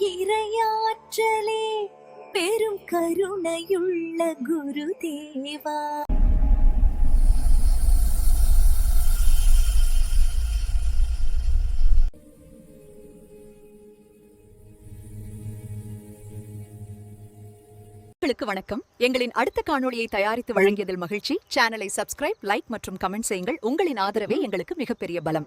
இறையாற்றலே பெரும் கருணையுள்ள குருதேவா உங்களுக்கு வணக்கம். எங்களின் அடுத்த காணொளியை தயாரித்து வழங்கியதில் மகிழ்ச்சி. சேனலை சப்ஸ்கிரைப் லைக் மற்றும் கமெண்ட் செய்யுங்கள். உங்களின் ஆதரவே எங்களுக்கு மிகப்பெரிய பலம்.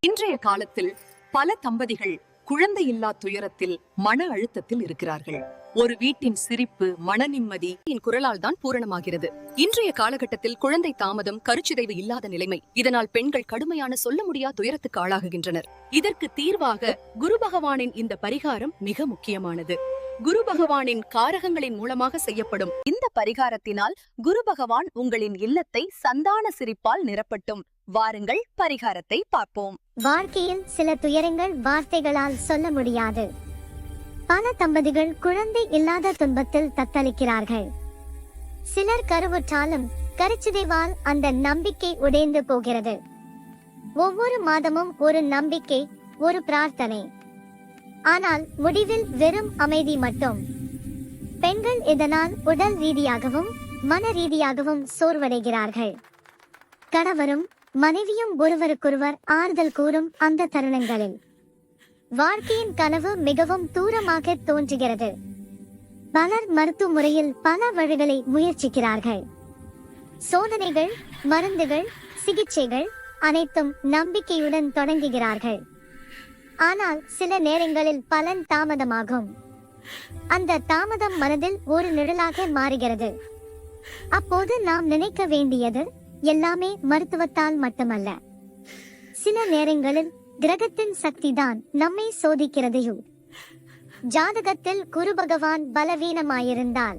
இன்றைய காலத்தில் பல தம்பதிகள் குழந்தை இல்லா துயரத்தில் மன அழுத்தத்தில் இருக்கிறார்கள். ஒரு வீட்டின் சிரிப்பு மன நிம்மதி என் குரலால் தான் பூரணமாகிறது. இன்றைய காலகட்டத்தில் குழந்தை தாமதம் கருச்சிதைவு இல்லாத நிலைமை. இதனால் பெண்கள் கடுமையான சொல்ல முடியா துயரத்துக்கு ஆளாகுகின்றனர். இதற்கு தீர்வாக குரு பகவானின் இந்த பரிகாரம் மிக முக்கியமானது. குரு பகவானின் காரகங்களின் மூலமாக செய்யப்படும் இந்த பரிகாரத்தினால் குரு பகவான் உங்களின் இல்லத்தை சந்தான சிரிப்பால் நிரப்பட்டும். வாருங்கள் பரிகாரத்தை பார்ப்போம். வாழ்க்கையில் சில துயரங்கள் வார்த்தைகளால் சொல்ல முடியாது. பல தம்பதிகள் குழந்தை இல்லாத துன்பத்தில் தத்தளிக்கிறார்கள். சிலர் கருவுற்றாலும் கருச்சிதைவால் அந்த நம்பிக்கை உடைந்து போகிறது. ஒவ்வொரு மாதமும் ஒரு நம்பிக்கை ஒரு பிரார்த்தனை. ஆனால் முடிவில் வெறும் அமைதி மட்டும். பெண்கள் இதனால் உடல் ரீதியாகவும் மன ரீதியாகவும் சோர்வடைகிறார்கள். கணவரும் மனைவியும் ஒருவருக்கொருவர் ஆறுதல் கூறும் அந்த தருணங்களில். வாழ்க்கையின் கனவு மிகவும் தூரமாக தோன்றுகிறது. பலர் மருத்துவ முறையில் பல வழிகளை முயற்சிக்கிறார்கள். சோதனைகள் மருந்துகள் சிகிச்சைகள் அனைத்தும் நம்பிக்கையுடன் தொடங்குகிறார்கள். ஆனால் சில நேரங்களில் பலன் தாமதமாகும். அந்த தாமதம் மனதில் ஒரு நிழலாக மாறுகிறது. அப்போது நாம் நினைக்க வேண்டியது எல்லாமே மருத்துவத்தால் மட்டுமல்ல. சில நேரங்களில் கிரகத்தின் சக்திதான் நம்மை சோதிக்கிறதையும் ஜாதகத்தில் குரு பகவான் பலவீனமாயிருந்தால்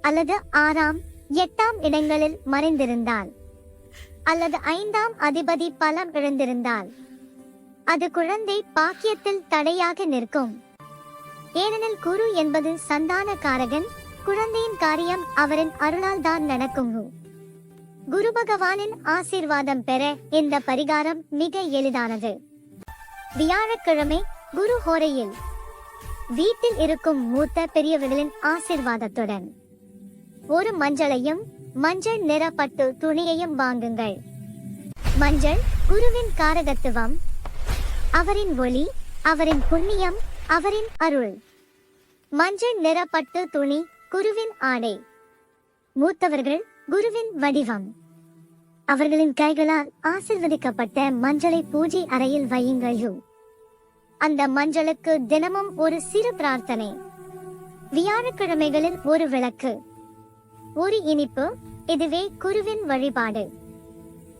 அல்லது ஆறாம் எட்டாம் இடங்களில் மறைந்திருந்தால் அல்லது ஐந்தாம் அதிபதி பலம் இழந்திருந்தால் அது குழந்தை பாக்கியத்தில் தடையாக நிற்கும். ஏனெனில் குரு என்பது சந்தான காரகன் குழந்தையின் காரியம் அவரின் அருளால் தான் நடக்கும்? குரு பகவானின் ஆசீர்வாதம் பெற இந்த பரிகாரம் மிக எளிதானது. வியாழக்கிழமை குரு ஹோரையில். வீட்டில் இருக்கும் மூத்த பெரியவர்களின் ஆசிர்வாதத்துடன். ஒரு மஞ்சளையும் மஞ்சள் நிற பட்டு துணியையும் வாங்குங்கள். மஞ்சள் குருவின் காரகத்துவம். அவரின் ஒளி அவரின் புண்ணியம் அவரின் அருள். மஞ்சள் நிற பட்டு துணி குருவின் ஆடை. மூத்தவர்கள் குருவின் வடிவம். அவர்களின் கைகளால் ஆசிர்வதிக்கப்பட்ட மஞ்சளை பூஜை அறையில் வையுங்கள் அந்த மஞ்சளுக்கு தினமும் ஒரு சிறு பிரார்த்தனை. வியாழக்கிழமைகளில் ஒரு விளக்கு. ஒரு இனிப்பு இதுவே குருவின் வழிபாடு.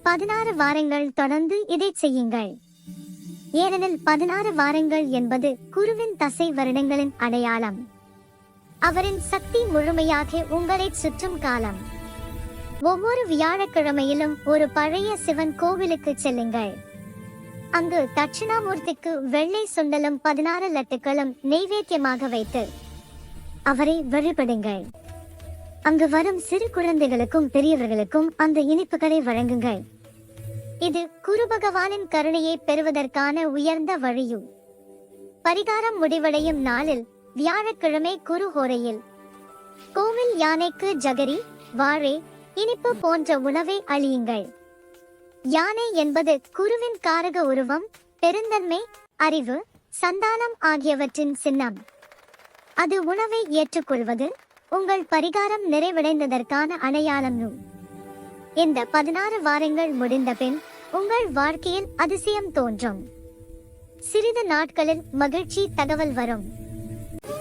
பதினாறு வாரங்கள் தொடர்ந்து இதை செய்யுங்கள். ஏனெனில் பதினாறு வாரங்கள் என்பது குருவின் தசை வருடங்களின் அடையாளம். அவரின் சக்தி முழுமையாக உங்களை சுற்றும் காலம். ஒவ்வொரு வியாழக்கிழமையிலும் ஒரு பழைய சிவன் கோவிலுக்கு செல்லுங்கள். அங்கு தட்சிணாமூர்த்திக்கு வெள்ளை சுண்டலும் பதினாறு லட்டுகளும் நெய்வேத்தியமாக வைத்து அவரை வழிபடுங்கள். அங்கு வரும் சிறு குழந்தைகளுக்கும் பெரியவர்களுக்கும் அந்த இனிப்புகளை வழங்குங்கள். இது குரு பகவானின் கருணையை பெறுவதற்கான உயர்ந்த வழியும் பரிகாரம் முடிவடையும் நாளில் வியாழக்கிழமை குரு ஹோரையில் கோவில் யானைக்கு ஜகரி வாழை இனிப்பு போன்ற உணவை அழியுங்கள். யானை என்பது குருவின் காரக உருவம் பெருந்தன்மை அறிவு சந்தானம் ஆகியவற்றின் சின்னம். அது உணவை ஏற்றுக்கொள்வது உங்கள் பரிகாரம் நிறைவடைந்ததற்கான அடையாளம். இந்த பதினாறு வாரங்கள் முடிந்த பின் உங்கள் வாழ்க்கையில் அதிசயம் தோன்றும். சிறிது நாட்களில் மகிழ்ச்சி தகவல் வரும்.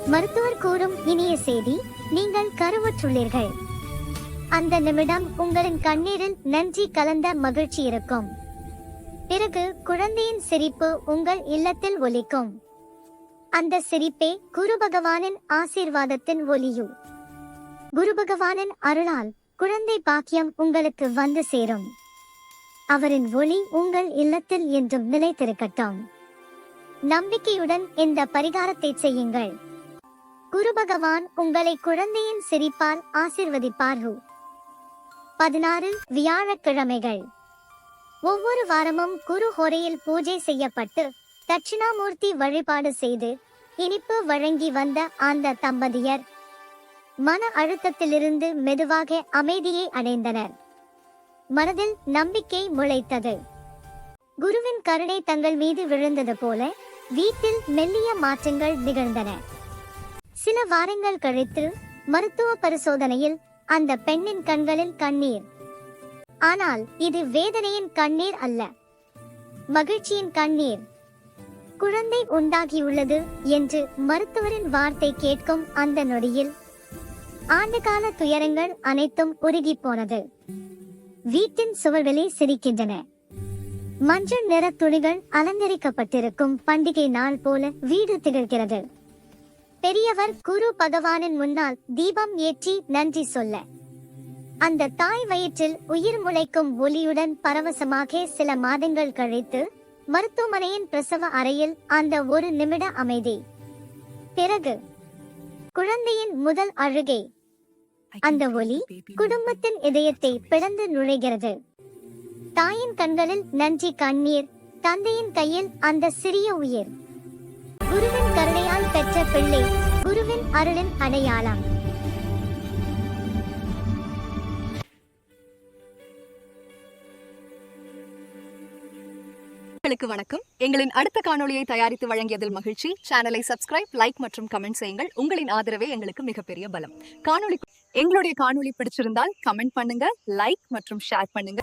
மருத்துவர் கூறும் இனிய செய்தி நீங்கள் கருவுற்றுள்ளீர்கள். அந்த நிமிடம் உங்களின் கண்ணீரில் நன்றி கலந்த மகிழ்ச்சி இருக்கும். பிறகு குழந்தையின் சிரிப்பு உங்கள் இல்லத்தில் ஒலிக்கும். அந்த சிரிப்பே குரு பகவானின் ஆசீர்வாதத்தின் ஒலியு. குரு பகவானின் அருளால் குழந்தை பாக்கியம் உங்களுக்கு வந்து சேரும். அவரின் ஒளி உங்கள் இல்லத்தில் என்றும் நிலைத்திருக்கட்டும். நம்பிக்கையுடன் இந்த பரிகாரத்தை செய்யுங்கள். குரு பகவான் உங்களை குழந்தையின் சிரிப்பால் ஆசிர்வதிப்பார்கள் பதினாறு வியாழக்கிழமைகள். ஒவ்வொரு வாரமும் குரு ஹொரையில் பூஜை செய்யப்பட்டு தட்சிணாமூர்த்தி வழிபாடு செய்து இனிப்பு வழங்கி வந்த அந்த தம்பதியர் மன அழுத்தத்திலிருந்து மெதுவாக அமைதியை அடைந்தனர். மனதில் நம்பிக்கை முளைத்தது. குருவின் கருணை தங்கள் மீது விழுந்தது போல வீட்டில் மெல்லிய மாற்றங்கள் நிகழ்ந்தன. சில வாரங்கள் கழித்து மருத்துவ பரிசோதனையில் அந்த பெண்ணின் கண்களில் கண்ணீர். ஆனால் இது வேதனையின் கண்ணீர் அல்ல. மகிழ்ச்சியின் கண்ணீர். குழந்தை உண்டாகியுள்ளது என்று மருத்துவரின் வார்த்தை கேட்கும் அந்த நொடியில் ஆண்டுகால துயரங்கள் அனைத்தும் உருகி போனது வீட்டின் சுவர்களே சிரிக்கின்றன. மஞ்சள் நிற துணிகள் அலங்கரிக்கப்பட்டிருக்கும் பண்டிகை நாள் போல வீடு திகழ்கிறது. பெரியவர் குரு பகவானின் முன்னால் தீபம் ஏற்றி நன்றி சொல்ல. அந்த தாய் வயிற்றில் உயிர் முளைக்கும் ஒலியுடன் பரவசமாக சில மாதங்கள் கழித்து மருத்துவமனையின் பிரசவ அறையில் அந்த ஒரு நிமிட அமைதி. பிறகு குழந்தையின் முதல் அழுகை. அந்த ஒலி குடும்பத்தின் இதயத்தை பிளந்து நுழைகிறது. தாயின் கண்களில் நன்றி கண்ணீர் தந்தையின் கையில் அந்த சிறிய உயிர். குருவின் கருணையால் பெற்ற பிள்ளை குருவின் அருளின் அடையாளம். உங்களுக்கு வணக்கம். எங்களின் அடுத்த காணொளியை தயாரித்து வழங்கியதில் மகிழ்ச்சி. சேனலை சப்ஸ்கிரைப் லைக் மற்றும் கமெண்ட் செய்யுங்கள். உங்களின் ஆதரவே எங்களுக்கு மிகப்பெரிய பலம். காணொளி எங்களுடைய காணொலி பிடிச்சிருந்தால் கமெண்ட் பண்ணுங்க லைக் மற்றும் ஷேர் பண்ணுங்க.